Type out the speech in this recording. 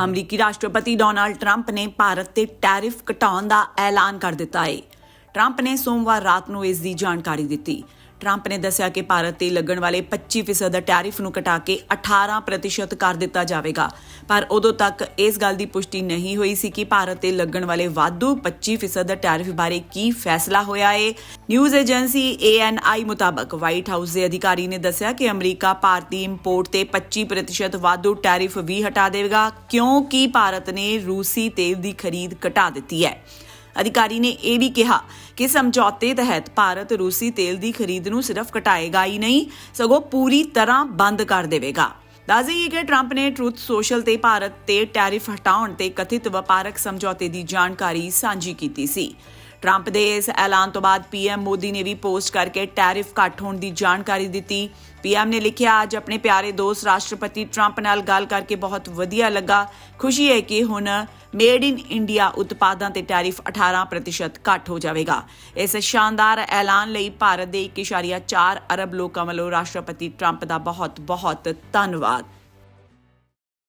ਅਮਰੀਕੀ ਰਾਸ਼ਟਰਪਤੀ Donald Trump ਨੇ ਭਾਰਤ ਤੇ ਟੈਰਿਫ ਘਟਾਉਣ ਦਾ ਐਲਾਨ ਕਰ ਦਿੱਤਾ ਹੈ ਟਰੰਪ ਨੇ ਸੋਮਵਾਰ ਰਾਤ ਨੂੰ ਇਸ ਦੀ ਜਾਣਕਾਰੀ ਦਿੱਤੀ। ਟਰੰਪ ਨੇ ਦੱਸਿਆ ਕਿ ਭਾਰਤ ਤੇ ਲੱਗਣ ਵਾਲੇ 25% ਦਾ ਟੈਰਿਫ ਨੂੰ ਘਟਾ ਕੇ 18% ਕਰ ਦਿੱਤਾ ਜਾਵੇਗਾ। ਪਰ ਉਦੋਂ ਤੱਕ ਇਸ ਗੱਲ ਦੀ ਪੁਸ਼ਟੀ ਨਹੀਂ ਹੋਈ ਸੀ ਕਿ ਭਾਰਤ ਤੇ ਲੱਗਣ ਵਾਲੇ ਵਾਧੂ 25% ਦਾ ਟੈਰਿਫ ਬਾਰੇ ਕੀ ਫੈਸਲਾ ਹੋਇਆ ਏ। ਨਿਊਜ਼ ਏਜੰਸੀ ANI ਮੁਤਾਬਕ ਵਾਈਟ ਹਾਊਸ ਦੇ ਅਧਿਕਾਰੀ ਨੇ ਦੱਸਿਆ ਕਿ ਅਮਰੀਕਾ ਭਾਰਤੀ ਇੰਪੋਰਟ ਤੇ 25% ਵਾਧੂ ਟੈਰਿਫ ਵੀ ਹਟਾ ਦੇਵੇਗਾ, ਕਿਉਂਕਿ ਭਾਰਤ ਨੇ ਰੂਸੀ ਤੇਲ ਦੀ ਖਰੀਦ ਘਟਾ ਦਿੱਤੀ ਹੈ। ਅਧਿਕਾਰੀ ਨੇ ਇਹ ਵੀ ਕਿਹਾ ਕਿ ਸਮਝੌਤੇ ਤਹਿਤ ਭਾਰਤ ਰੂਸੀ ਤੇਲ ਦੀ ਖਰੀਦ ਨੂੰ ਸਿਰਫ ਘਟਾਏਗਾ ਹੀ ਨਹੀਂ, ਸਗੋਂ ਪੂਰੀ ਤਰ੍ਹਾਂ ਬੰਦ ਕਰ ਦੇਵੇਗਾ। ਦੱਸ ਦੇਈਏ ਕਿ ਟਰੰਪ ਨੇ ਟਰੂਥ ਸੋਸ਼ਲ ਤੇ ਭਾਰਤ ਤੇ ਟੈਰਿਫ ਹਟਾਉਣ ਤੇ ਕਥਿਤ ਵਪਾਰਕ ਸਮਝੌਤੇ ਦੀ ਜਾਣਕਾਰੀ ਸਾਂਝੀ ਕੀਤੀ ਸੀ। ਟਰੰਪ ਦੇ ਇਸ ਐਲਾਨ ਤੋਂ ਬਾਅਦ ਪੀਐਮ ਮੋਦੀ ਨੇ ਵੀ ਪੋਸਟ ਕਰਕੇ ਟੈਰਿਫ ਘੱਟ ਹੋਣ ਦੀ ਜਾਣਕਾਰੀ ਦਿੱਤੀ। ਪੀਐਮ ਨੇ ਲਿਖਿਆ, ਅੱਜ ਆਪਣੇ ਪਿਆਰੇ ਦੋਸਤ ਰਾਸ਼ਟਰਪਤੀ ਟਰੰਪ ਨਾਲ ਗੱਲ ਕਰਕੇ ਬਹੁਤ ਵਧੀਆ ਲੱਗਾ। ਖੁਸ਼ੀ ਹੈ ਕਿ ਹੁਣ ਮੇਡ ਇਨ ਇੰਡੀਆ ਉਤਪਾਦਾਂ ਤੇ ਟੈਰਿਫ 18% ਘੱਟ ਹੋ ਜਾਵੇਗਾ। ਇਸ ਸ਼ਾਨਦਾਰ ਐਲਾਨ ਲਈ ਭਾਰਤ ਦੇ 1.4 ਅਰਬ ਲੋਕਾਂ ਵੱਲੋਂ ਰਾਸ਼ਟਰਪਤੀ ਟਰੰਪ ਦਾ ਬਹੁਤ ਬਹੁਤ ਧੰਨਵਾਦ।